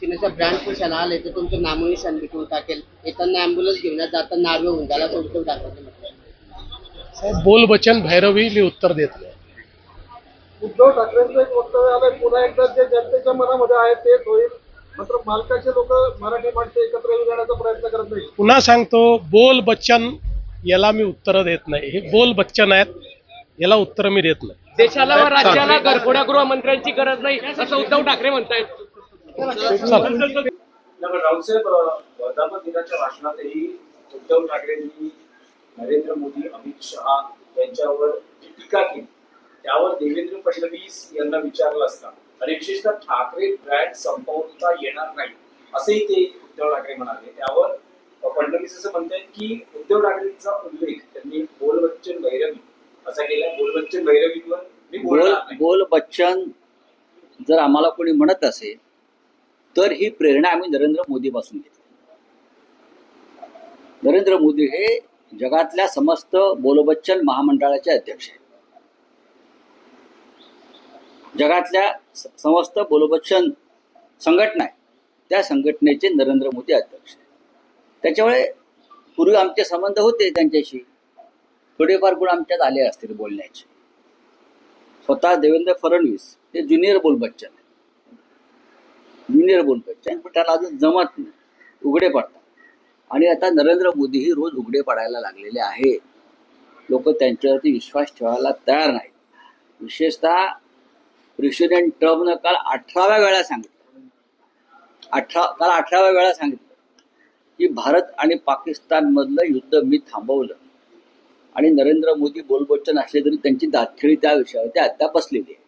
शिवसेनेचा ब्रँड कशाला आले तर तुमचं नामही निशाण मिटवून टाकेल. येताना अँब्युलन्स घेऊन जात, नारळ होऊन झाला असं उद्धव ठाकरे म्हटलं. साहेब बोल बचन भैरवी मी उत्तर देत नाही. उद्धव ठाकरेंचं एक वक्तव्य आलंय पुन्हा एकदा जे जनतेच्या मनामध्ये आहे तेच होईल. मात्र मालकाचे लोक मराठी माणसं एकत्र येऊन जाण्याचा प्रयत्न करत नाही पुन्हा सांगतो बोल बच्चन याला मी उत्तर देत नाही. हे बोल बच्चन आहेत याला उत्तर मी देत नाही. देशाला व राज्याला घरफोड्या गृहमंत्र्यांची गरज नाही असं उद्धव ठाकरे म्हणतायत. रावसाहेब वर्धापन दिनाच्या भाषणातही उद्धव ठाकरेंनी नरेंद्र मोदी अमित शहा यांच्यावर जी टीका केली त्यावर देवेंद्र फडणवीस यांना विचारलं असता आणि विशेषतः ठाकरे ब्रँड संपवता येणार नाही असंही ते उद्धव ठाकरे म्हणाले. त्यावर फडणवीस असं म्हणतायत की उद्धव ठाकरेंचा उल्लेख त्यांनी बोल बच्चन भैरवी असा केला बोल बच्चन भैरवीवर मी बोल बोल बच्चन जर आम्हाला कोणी म्हणत असेल तर ही प्रेरणा आम्ही नरेंद्र मोदीपासून घेतली. नरेंद्र मोदी हे जगातल्या समस्त बोलबच्चन महामंडळाचे अध्यक्ष आहेत. जगातल्या समस्त बोलबच्चन संघटना आहे त्या संघटनेचे नरेंद्र मोदी अध्यक्ष त्याच्यामुळे पूर्वी आमचे संबंध होते त्यांच्याशी. थोडेफार गुण आमच्यात आले असतील बोलण्याचे. स्वतः देवेंद्र फडणवीस हे ज्युनियर बोलबच्चन ज्युनियर बोल बच्चन पण त्याला अजून जमत नाही. उघडे पडतात. आणि आता नरेंद्र मोदीही रोज उघडे पडायला लागलेले आहे लोक त्यांच्यावरती विश्वास ठेवायला तयार नाहीत. विशेषतः प्रेसिडेंट ट्रम्पनं काल अठराव्या वेळा सांगितलं. अठरा काल अठराव्या वेळा सांगितलं की भारत आणि पाकिस्तानमधलं युद्ध मी थांबवलं. आणि नरेंद्र मोदी बोलबोच्चन असले तरी त्यांची दातखिळी त्या विषयावरती अद्याप बसलेली आहे.